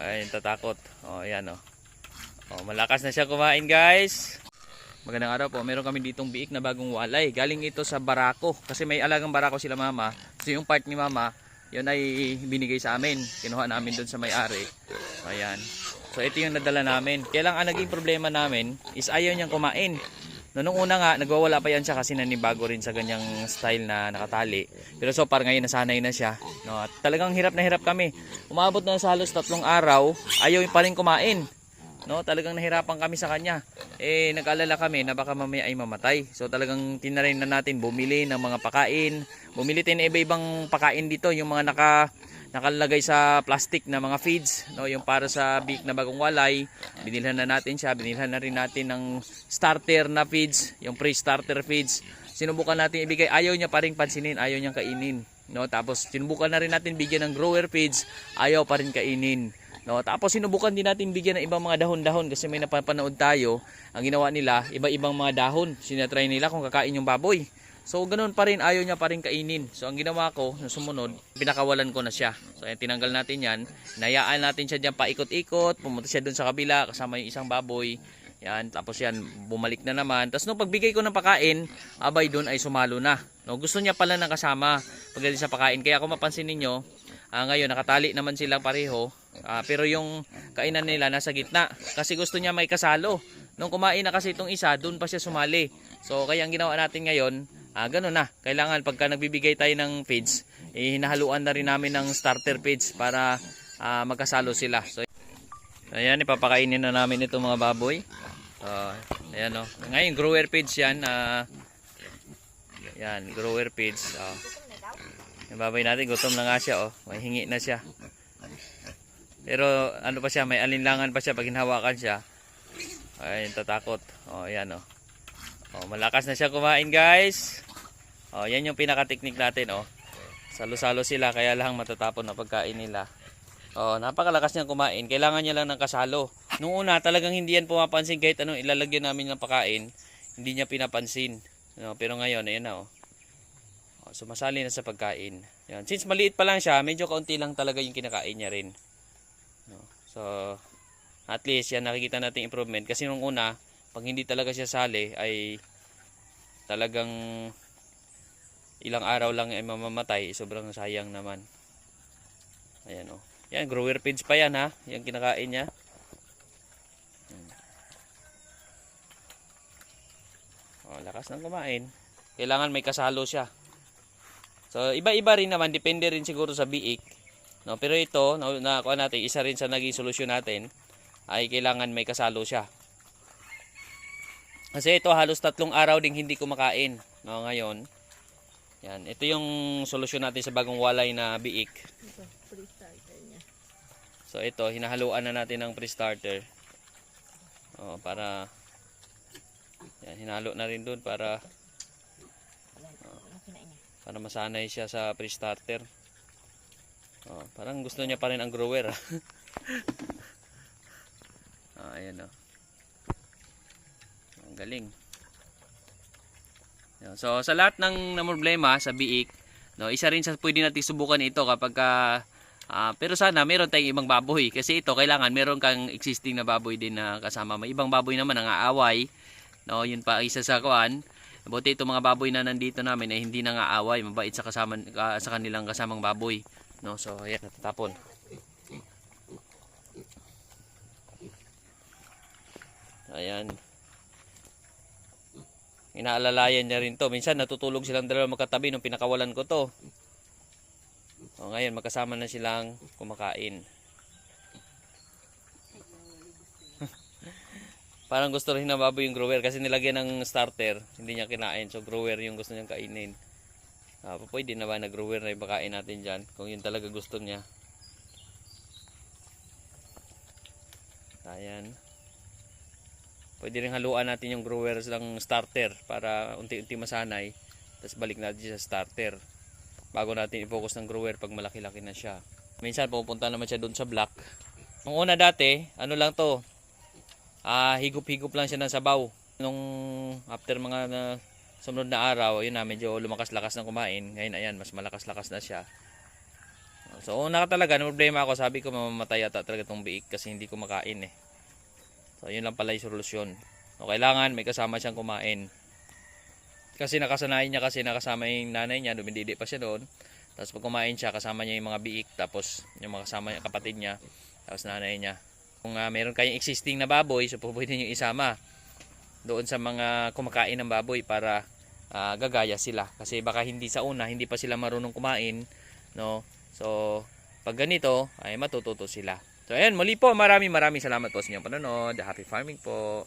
Ay, tatakot. Oh, ayan oh. Oh, malakas na siya kumain, guys. Magandang araw po. Meron kami ditong biik na bagong walay. Galing ito sa barako. Kasi may alagang barako sila mama. So yung part ni mama, yun ay binigay sa amin. Kinuha namin doon sa may-ari. Ayan. So ito yung nadala namin. Kaya ang naging problema namin is ayaw niyang kumain. No, nung una nga, nagwawala pa yan siya kasi nanibago rin sa ganyang style na nakatali. Pero so far ngayon nasanay na siya. No, at talagang hirap na hirap kami. Umabot na sa halos tatlong araw, ayaw pa rin kumain. No, talagang nahirapan kami sa kanya. Eh nag-alala kami na baka mamaya ay mamatay. So talagang tinarin na natin bumili ng mga pakain. Bumili tayo ng iba-ibang pakain dito, yung mga naka nakalagay sa plastic na mga feeds, no, yung para sa big na bagong walay. Binilhan na natin siya, binilhan na rin natin ng starter na feeds, yung pre-starter feeds. Sinubukan natin ibigay, ayaw niya pa rin pansinin, ayaw niyang kainin. No, tapos sinubukan na rin natin bigyan ng grower feeds, ayaw pa rin kainin. No, tapos sinubukan din natin bigyan ng ibang mga dahon-dahon kasi may napapanood tayo. Ang ginawa nila, iba-ibang mga dahon. Sinatry nila kung kakain yung baboy. So ganoon pa rin, ayaw niya pa rin kainin. So ang ginawa ko, na sumunod, pinakawalan ko na siya. So ayan, tinanggal natin yan. Nayaan natin siya dyan paikot-ikot. Pumunta siya dun sa kabila kasama yung isang baboy. Yan, tapos yan, bumalik na naman. Tapos nung pagbigay ko ng pakain, abay doon ay sumalo na. No, gusto niya pala ng kasama pagdating sa pakain. Kaya kung mapansin ninyo, ah, ngayon nakatali naman silang pareho. Ah, pero yung kainan nila nasa gitna. Kasi gusto niya may kasalo. Nung kumain na kasi itong isa, doon pa siya sumali. So kaya ang ginawa natin ngayon, ah, ganun na. Kailangan pagka nagbibigay tayo ng feeds, eh, hinahaluan na rin namin ng starter feeds para ah, magkasalo sila. So Ayan, ipapakainin na namin itong mga baboy. Uh, ayan o. Ngayon, grower feeds yan. ah yan, grower feeds. Oh. Yung baboy natin, gutom na nga siya. Oh. May hingi na siya. Pero ano pa siya, may alinlangan pa siya pag hinawakan siya. Ay, tatakot. Oh, ayan oh. Oh, malakas na siya kumain, guys. Oh, yan yung pinaka-technique natin, oh. Salo-salo sila kaya lang matatapon na pagkain nila. Oh, napakalakas niyang kumain. Kailangan niya lang ng kasalo. Nung una, talagang hindi yan pumapansin kahit anong ilalagyan namin ng pakain. Hindi niya pinapansin. No, pero ngayon, ayan na oh. oh. Sumasali na sa pagkain. Yan. Since maliit pa lang siya, medyo kaunti lang talaga yung kinakain niya rin. No. So, at least yan nakikita natin improvement. Kasi nung una, pag hindi talaga siya sali, ay talagang ilang araw lang ay mamamatay. Sobrang sayang naman. Ayan oh. Yan, grower feeds pa yan ha. Yung kinakain niya. Hmm. Oh, lakas ng kumain. Kailangan may kasalo siya. So, iba-iba rin naman. Depende rin siguro sa biik. No, pero ito, na, na, natin, isa rin sa naging solusyon natin, ay kailangan may kasalo siya. Kasi ito, halos tatlong araw ding hindi kumakain. No, ngayon, yan. Ito yung solusyon natin sa bagong walay na biik. Ito, pre-starter. So ito, hinahaluan na natin ng pre-starter. Oh, para yan, hinalo na rin doon para niya? para masanay siya sa pre-starter. Oh, parang gusto niya pa rin ang grower. ah, ayan oh. Galing. So sa lahat ng na problema sa biik, no, isa rin sa pwede natin subukan ito kapag ka Ah, pero sana meron tayong ibang baboy kasi ito kailangan meron kang existing na baboy din na kasama. May ibang baboy naman ang aaway. No, yun pa isa sa kuan. Buti itong mga baboy na nandito namin ay hindi na nga away, mabait sa kasama ka- sa kanilang kasamang baboy. No, so ayan natatapon. Ayan. Inaalalayan niya rin to. Minsan natutulog silang dalawa magkatabi nung pinakawalan ko to. O ngayon magkasama na silang kumakain. Parang gusto rin na baboy yung grower kasi nilagyan ng starter, hindi niya kinain. So grower yung gusto niyang kainin. Ah, pwede na ba na grower na ibakain natin dyan kung yun talaga gusto niya. Ayan. Pwede rin haluan natin yung grower ng starter para unti-unti masanay. Tapos balik natin sa starter bago natin i-focus ng grower pag malaki-laki na siya. Minsan pupunta naman siya doon sa block. Nung una dati, ano lang to, ah higop-higop lang siya ng sabaw. Nung after mga na, sumunod na araw, yun na medyo lumakas-lakas ng kumain. Ngayon ayan, mas malakas-lakas na siya. So una ka talaga, na problema ako, sabi ko mamamatay ata talaga tong biik kasi hindi ko makain eh. So yun lang pala yung solusyon. So kailangan may kasama siyang kumain. Kasi nakasanayan niya kasi nakasama yung nanay niya, dumididi pa siya doon. Tapos pag kumain siya, kasama niya yung mga biik, tapos yung mga kasama niya, kapatid niya, tapos nanay niya. Kung ah, meron kayong existing na baboy, so pwede niyo isama doon sa mga kumakain ng baboy para ah, gagaya sila. Kasi baka hindi sa una, hindi pa sila marunong kumain, no? So, pag ganito, ay matututo sila. So, ayan, muli po, maraming maraming salamat po sa inyong panonood. Happy farming po.